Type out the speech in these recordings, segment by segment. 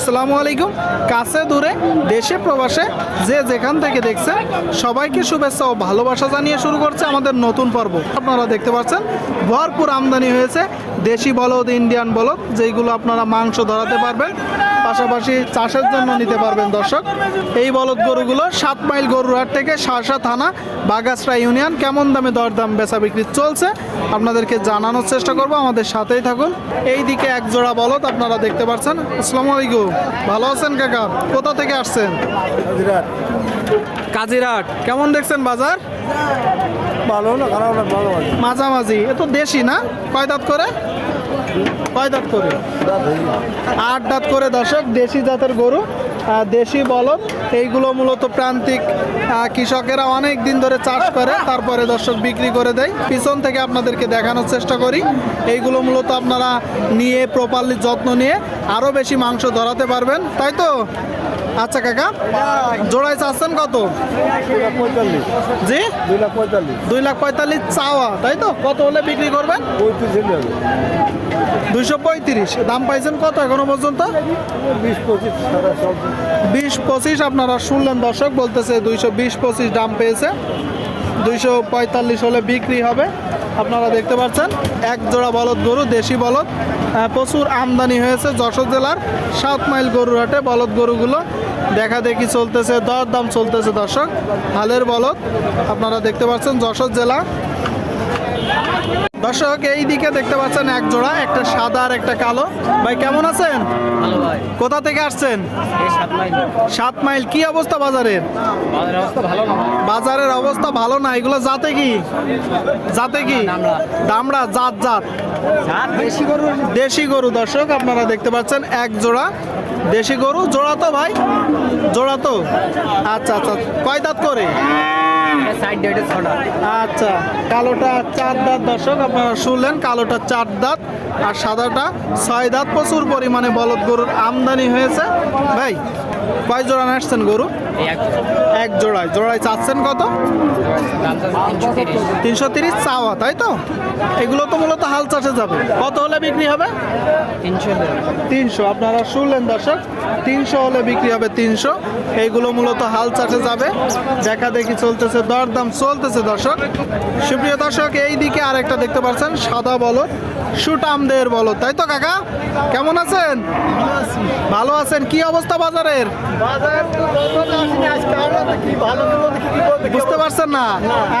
আসসালামু আলাইকুম। কাছে দূরে, দেশে, প্রবাসে যে যেখান থেকে দেখছে সবাইকে শুভেচ্ছা ও ভালোবাসা জানিয়ে শুরু করছে আমাদের নতুন পর্ব। আপনারা দেখতে পাচ্ছেন, ভরপুর আমদানি হয়েছে দেশি বলদ, ইন্ডিয়ান বলদ, যেইগুলো আপনারা মাংস ধরাতে পারবেন। পাশাপাশি চাষের জন্য নিতে পারবেন দর্শক। এই বলদ গরুগুলো সাত মাইল গরুরহাট থেকে শাসা থানা বাগাসরা ইউনিয়ন কেমন দামে দরদাম বেচা বিক্রি চলছে? আপনাদেরকে জানানোর চেষ্টা করব আমাদের সাথেই থাকুন। এই দিকে এক জোড়া বলদ আপনারা দেখতে পাচ্ছেন। আসসালামু আলাইকুম। ভালো আছেন কাকা? কোথা থেকে আসছেন? কাজিরাট কেমন দেখছেন বাজার? ভালো না খারাপ না ভালো মাঝামাঝি। এ তো দেশি না? কয় দাঁত করে? কয় দাঁত করে? আট দাঁত করে দর্শক, দেশি জাতের গরু দেশি বলদ। এইগুলো মূলত প্রান্তিক কৃষকেরা অনেক দিন ধরে চাষ করে, তারপরে দর্শক বিক্রি করে দেয়। পিছন থেকে আপনাদেরকে দেখানোর চেষ্টা করি। এইগুলো মূলত আপনারা নিয়ে প্রপারলি যত্ন নিয়ে আরও বেশি মাংস ধরাতে পারবেন। তাই তো? আচ্ছা কাকা, জোড়ায় চাচ্ছেন কত? জি? দুই লাখ পঁয়তাল্লিশ চাওয়া, তাই তো? কত হলে বিক্রি করবেন? দুইশো পঁয়ত্রিশ। দাম পাইছেন কত এখনও পর্যন্ত? বিশ পঁচিশ, আপনারা শুনলেন, দর্শক বলতেছে দুইশো বিশ পঁচিশ দাম পেয়েছে। দুইশো পঁয়তাল্লিশ হলে বিক্রি হবে। আপনারা দেখতে পাচ্ছেন, এক জোড়া বলদ গরু, দেশি বলদ। প্রচুর আমদানি হয়েছে যশোর জেলার সাত মাইল গরুর হাটে। বলদ গরুগুলো দেখা দেখি চলতেছে দর দাম চলতেছে দর্শক। হালের বলদ, আপনারা দেখতে পাচ্ছেন যশোর জেলা দর্শক এই দিকে দেখতে পাচ্ছেন এক জোড়া একটা সাদা আর একটা কালো। ভাই কেমন আছেন? কোথা থেকে আসছেন? সাত মাইল। কি অবস্থা বাজারের? বাজারের অবস্থা ভালো না এগুলো জাতে কি? জাতে কি? দামড়া। জাত জাত। দেশি গরু দর্শক আপনারা দেখতে পাচ্ছেন এক জোড়া দেশি গরু। জোড়া তো ভাই জোড়া তো। আচ্ছা আচ্ছা। কয় দাঁত করে? আচ্ছা কালোটা চার দাঁত দর্শক আপনারা শুনলেন কালোটা চার দাঁত আর সাদাটা ছয় দাঁত। প্রচুর পরিমাণে বলদ গরুর আমদানি হয়েছে। ভাই কয় জোড়া আসছেন গরু? এক জোড়ায়। জোড়ায় চাচ্ছেন কত? তিনশো তিরিশ। চাওয়া, তাই তো? এগুলো তো মূলত হাল চাষে যাবে। কত হলে বিক্রি হবে? তিনশো। আপনারা শুনলেন দর্শক, তিনশো হলে বিক্রি হবে তিনশো। এইগুলো মূলত হাল চাষে যাবে। দেখা দেখি চলতেছে, দরদাম চলতেছে দর্শক। সুপ্রিয় দর্শক এই দিকে আরেকটা দেখতে পাচ্ছেন, সাদা বলদ। সুটামদের বলো। তাই তো কাকা? কেমন আছেন? ভালো আছেন। কি অবস্থা বাজারের? বুঝতে পারছেন না?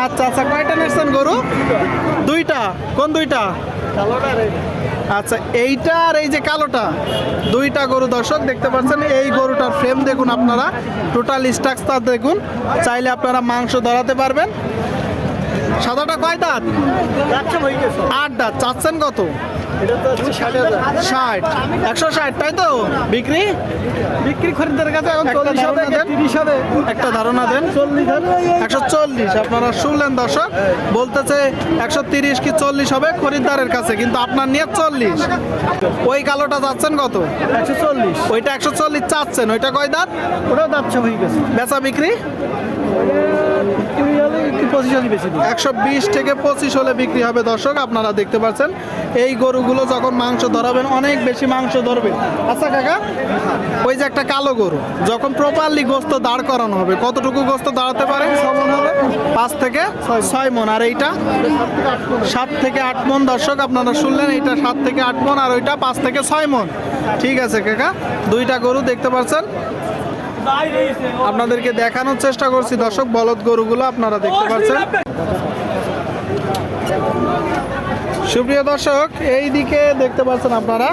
আচ্ছা আচ্ছা কয়টা নিচ্ছেন গরু? দুইটা। কোন দুইটা? আচ্ছা এইটা আর এই যে কালোটা। দুইটা গরু দর্শক, দেখতে পাচ্ছেন, এই গরুটার ফ্রেম দেখুন আপনারা। টোটাল স্ট্রাকচার দেখুন। চাইলে আপনারা মাংস ধরাতে পারবেন। সাদাটা কয় দাঁত? আট দাঁত। চাচ্ছেন কত? ষাট একশো ষাট তাই তো? বিক্রি? বিক্রি খরিদ্দারের কাছে এখন চল্লিশ হবে তিরিশ হবে একটা ধারণা দেন। একশো চল্লিশ আপনারা শুনলেন দর্শক বলতেছে একশো তিরিশ কি চল্লিশ হবে খরিদ্দারের কাছে কিন্তু আপনার নিয়ে চল্লিশ। ওই কালোটা যাচ্ছেন কত? একশো চল্লিশ। ওইটা একশো চল্লিশ চাচ্ছেন ওইটা কয় দাঁত? ওটাও দাঁত হয়ে গেছে। বেচা বিক্রি? একশো বিশ থেকে পঁচিশ হলে বিক্রি হবে দর্শক আপনারা দেখতে পাচ্ছেন এই গরুগুলো যখন মাংস ধরাবেন, অনেক বেশি মাংস ধরবে আচ্ছা কাকা, ওই যে একটা কালো গরু, যখন প্রপারলি গোস্ত দাঁড় করানো হবে, কতটুকু গোস্ত দাঁড়াতে পারে? পাঁচ থেকে ছয় মন। আর এইটা? সাত থেকে আট মন। দর্শক, আপনারা শুনলেন, এইটা সাত থেকে আট মন আর ওইটা পাঁচ থেকে ছয় মন। ঠিক আছে, কাকা, দুইটা গরু দেখতে পাচ্ছেন? আপনাদেরকে দেখানোর চেষ্টা করছি। দর্শক, বলদ গরুগুলো আপনারা দেখতে পাচ্ছেন। সুপ্রিয় দর্শক, এই দিকে দেখতে পাচ্ছেন আপনারা,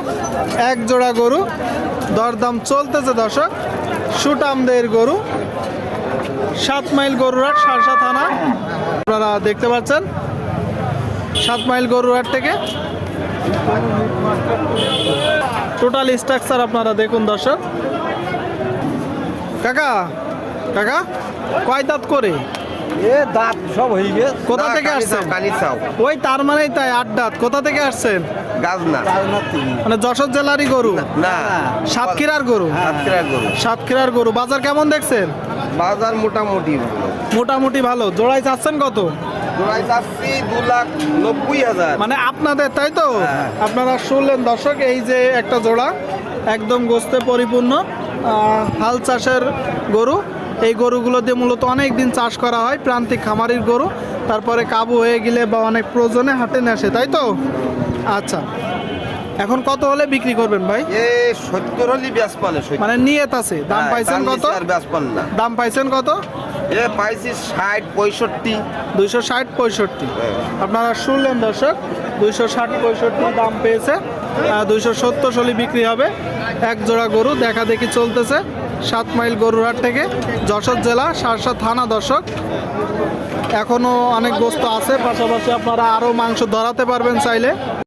এক জোড়া গরু। দরদাম চলতেছে দর্শক, সুটামদের গরু। সাত মাইল গরুরাট সারসা থানা। আপনারা দেখতে পাচ্ছেন, সাত মাইল গরুরাট থেকে। টোটাল স্ট্রাকচার আপনারা দেখুন দর্শক। কাকা কাকা, কয় দাঁত করে? এ দাঁত সব হয়ে গেছে কোথা থেকে আসছেন? ওই তার মানেই তাই আট দাঁত। কোথা থেকে আসছেন? মানে যশোর জেলারই গরু? না সাতক্ষীরার গরু? সাতক্ষীরার গরু। সাতক্ষীরার গরু। বাজার কেমন দেখছেন? বাজার মোটামুটি মোটামুটি ভালো। জোড়ায় চাচ্ছেন কত? জোড়ায় চাচ্ছি দু লাখ নব্বই হাজার। মানে আপনাদের তাই তো? হ্যাঁ। আপনারা শুনলেন দর্শক এই যে একটা জোড়া একদম গোস্তে পরিপূর্ণ হাল চাষের গরু। এই গরুগুলো দিয়ে মূলত অনেক দিন চাষ করা হয় প্রান্তিক খামারির গরু তারপরে কাবু হয়ে গেলে বা অনেক প্রয়োজনে হাটে নেসে তাই তো? আচ্ছা এখন কত হলে বিক্রি করবেন ভাই? এ সত্তর হলি ব্যাস পানে মানে নিয়ত আছে দাম হ্যাঁ, পাইছেন কত? দাম পাইছেন কত? এ পাইছি ষাট পঁয়ষট্টি। দুইশো ষাট পঁয়ষট্টি। হ্যাঁ। আপনারা শুনলেন দর্শক দুইশো ষাট পঁয়ষট্টি দাম পেয়েছে দুইশো সত্তর সলি বিক্রি হবে। এক জোড়া গরু দেখা দেখি চলতেছে। সাত মাইল গরুরহাট থেকে যশোর জেলা, সারসা থানা দর্শক। এখনও অনেক বস্তু আছে, পাশাপাশি আপনারা আরও মাংস ধরাতে পারবেন চাইলে।